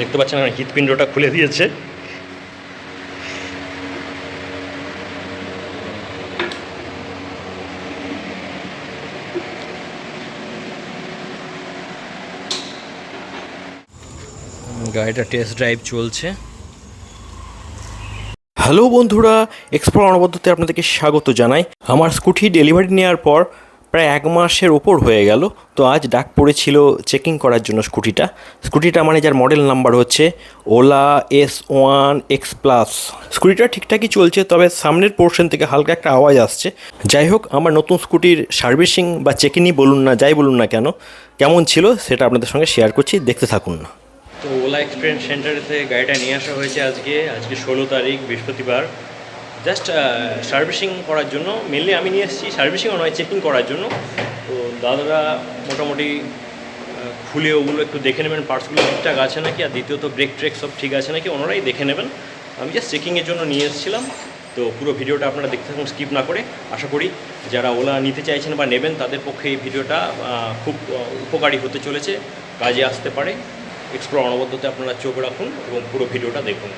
দেখতে পাচ্ছেন এখানে হৃৎপিণ্ডটা খুলে দিয়েছে। গাড়িটা টেস্ট ড্রাইভ চলছে। হ্যালো বন্ধুরা এক্সপ্লোর অনবদ্যতে আপনাদেরকে স্বাগত জানাই। আমার স্কুটি ডেলিভারি নেওয়ার পর প্রায় এক মাসের ওপর হয়ে গেল। তো আজ ডাক পড়েছিল চেকিং করার জন্য স্কুটিটা। স্কুটিটা মানে যার মডেল নাম্বার হচ্ছে Ola S one X plus স্কুটিটা ঠিকঠাকই চলছে, তবে সামনের পোর্শন থেকে হালকা একটা আওয়াজ আসছে। যাই হোক, আমার নতুন স্কুটির সার্ভিসিং বা চেকিংই বলুন না, যাই বলুন না কেন, কেমন ছিল সেটা আপনাদের সঙ্গে শেয়ার করছি, দেখতে থাকুন না। তো ওলা এক্সপিরিয়েন্স সেন্টারেতে গাড়িটা নিয়ে আসা হয়েছে আজকে। আজকে ষোলো তারিখ, বৃহস্পতিবার। জাস্ট সার্ভিসিং করার জন্য মেনলি আমি নিয়ে এসেছি সার্ভিসিংও নয় চেকিং করার জন্য। তো দাদারা মোটামুটি খুলে ওগুলো একটু দেখে নেবেন পার্টসগুলো ঠিকঠাক আছে নাকি? আর দ্বিতীয়ত ব্রেক ট্রেক সব ঠিক আছে নাকি? ওনারাই দেখে নেবেন। আমি জাস্ট চেকিংয়ের জন্য নিয়ে এসেছিলাম। তো পুরো ভিডিওটা আপনারা দেখতে থাকুন স্কিপ না করে। আশা করি যারা ওলা নিতে চাইছেন বা নেবেন, তাদের পক্ষে এই ভিডিওটা খুব উপকারী হতে চলেছে। কাজে আসতে পারে। এক্সপ্লোর অনবদ্যতে আপনারা চোখ রাখুন এবং পুরো ভিডিওটা দেখুন।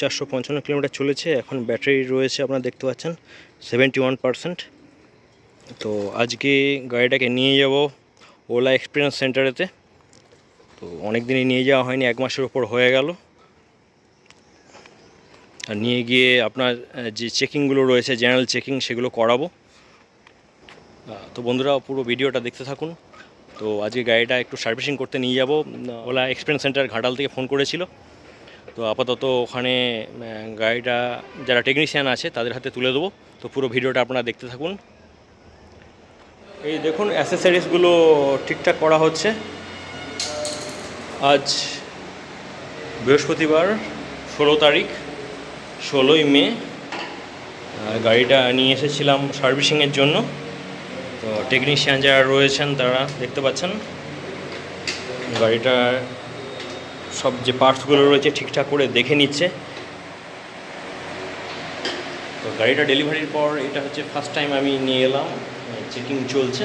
চারশো পঞ্চান্ন কিলোমিটার চলেছে। এখন ব্যাটারি রয়েছে আপনারা দেখতে পাচ্ছেন সেভেন্টি ওয়ান পারসেন্ট। তো আজকে গাড়িটাকে নিয়ে যাব ওলা এক্সপিরিয়েন্স সেন্টারেতে। তো অনেক দিনই নিয়ে যাওয়া হয়নি এক মাসের ওপর হয়ে গেল। আর নিয়ে গিয়ে আপনার যে চেকিংগুলো রয়েছে জেনারেল চেকিং সেগুলো করাবো। তো বন্ধুরা পুরো ভিডিওটা দেখতে থাকুন। তো আজকে গাড়িটা একটু সার্ভিসিং করতে নিয়ে যাব। ওলা এক্সপিরিয়েন্স সেন্টার ঘাটাল থেকে ফোন করেছিল। তো আপাতত ওখানে গাড়িটা যারা টেকনিশিয়ান আছে তাদের হাতে তুলে দেবো। তো পুরো ভিডিওটা আপনারা দেখতে থাকুন। এই দেখুন অ্যাসেসারিজগুলো ঠিকঠাক করা হচ্ছে। আজ বৃহস্পতিবার, ষোলো তারিখ, ষোলোই মে গাড়িটা নিয়ে এসেছিলাম সার্ভিসিংয়ের জন্য। তো টেকনিশিয়ান যারা রয়েছেন তারা দেখতে পাচ্ছেন, গাড়িটার সব যে পার্টসগুলো রয়েছে ঠিকঠাক করে দেখে নিচ্ছে। তো গাড়িটা ডেলিভারির পর এটা হচ্ছে ফার্স্ট টাইম আমি নিয়ে এলাম চেকিং চলছে।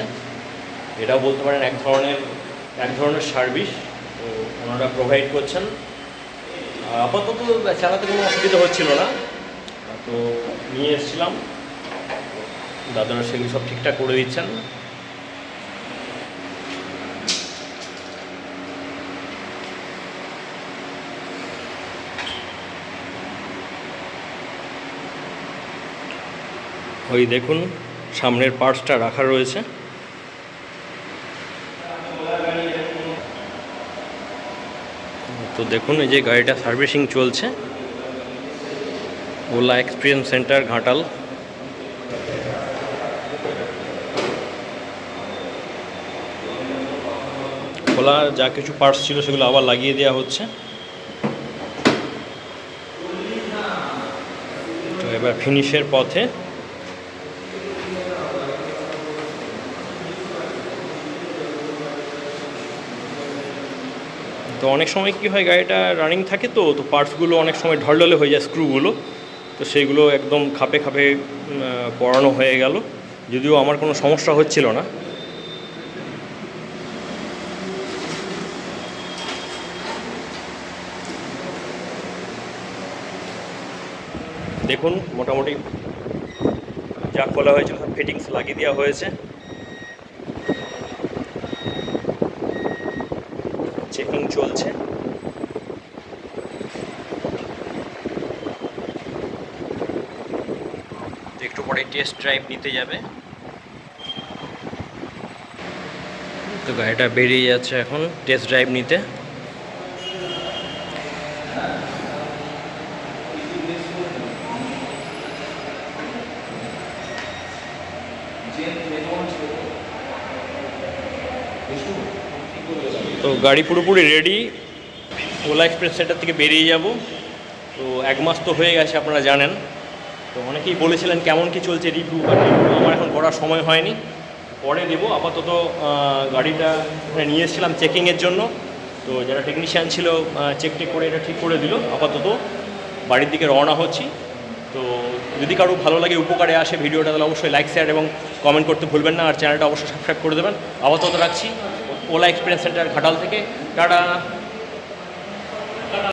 এটাও বলতে পারেন এক ধরনের এক ধরনের সার্ভিস তো ওনারা প্রোভাইড করছেন। আপাতত চালাতে কোনো অসুবিধা হচ্ছিল না। তো নিয়ে এসেছিলাম। দাদারা সেগুলো সব ঠিকঠাক করে দিচ্ছেন। ওই দেখুন, সামনের পার্টসটা রাখা রয়েছে। তো দেখুন, এই যে গাড়িটা সার্ভিসিং চলছে। Ola experience centre, Ghatal. খোলা যা কিছু পার্টস ছিল সেগুলো আবার লাগিয়ে দেওয়া হচ্ছে। তো এবার ফিনিশের পথে তো অনেক সময় কি হয়, গাড়িটা রানিং থাকে তো তো পার্টসগুলো অনেক সময় ঢলঢলে হয়ে যায় স্ক্রুগুলো তো সেইগুলো একদম খাপে খাপে পড়ানো হয়ে গেল। যদিও আমার কোনো সমস্যা হচ্ছিল না। দেখুন, মোটামুটি যা খোলা হয়েছিল সব ফিটিংস লাগিয়ে দেওয়া হয়েছে। চেকিং চলছে। তো একটু পরে টেস্ট ড্রাইভ নিতে যাবে। তো গাড়িটা বেরিয়ে যাচ্ছে এখন টেস্ট ড্রাইভ নিতে। তো গাড়ি পুরোপুরি রেডি ওলা এক্সপ্রেস সেন্টার থেকে বেরিয়ে যাব। তো এক মাস তো হয়ে গেছে, আপনারা জানেন। তো অনেকেই বলেছিলেন কেমন কি চলছে রিভিউ বা রিভিউ আমার এখন করার সময় হয়নি। পরে দেবো আপাতত গাড়িটা নিয়ে এসেছিলাম চেকিংয়ের জন্য। তো যারা টেকনিশিয়ান ছিল চেক টেক করে এটা ঠিক করে দিল। আপাতত বাড়ির দিকে রওনা হচ্ছি। তো যদি কারও ভালো লাগে, উপকারে আসে ভিডিওটা, তাহলে অবশ্যই লাইক শেয়ার এবং কমেন্ট করতে ভুলবেন না। আর চ্যানেলটা অবশ্যই সাবস্ক্রাইব করে দেবেন। আপাতত রাখছি। ওলা এক্সপিরিয়েন্স সেন্টার ঘাটাল থেকে। টাটা।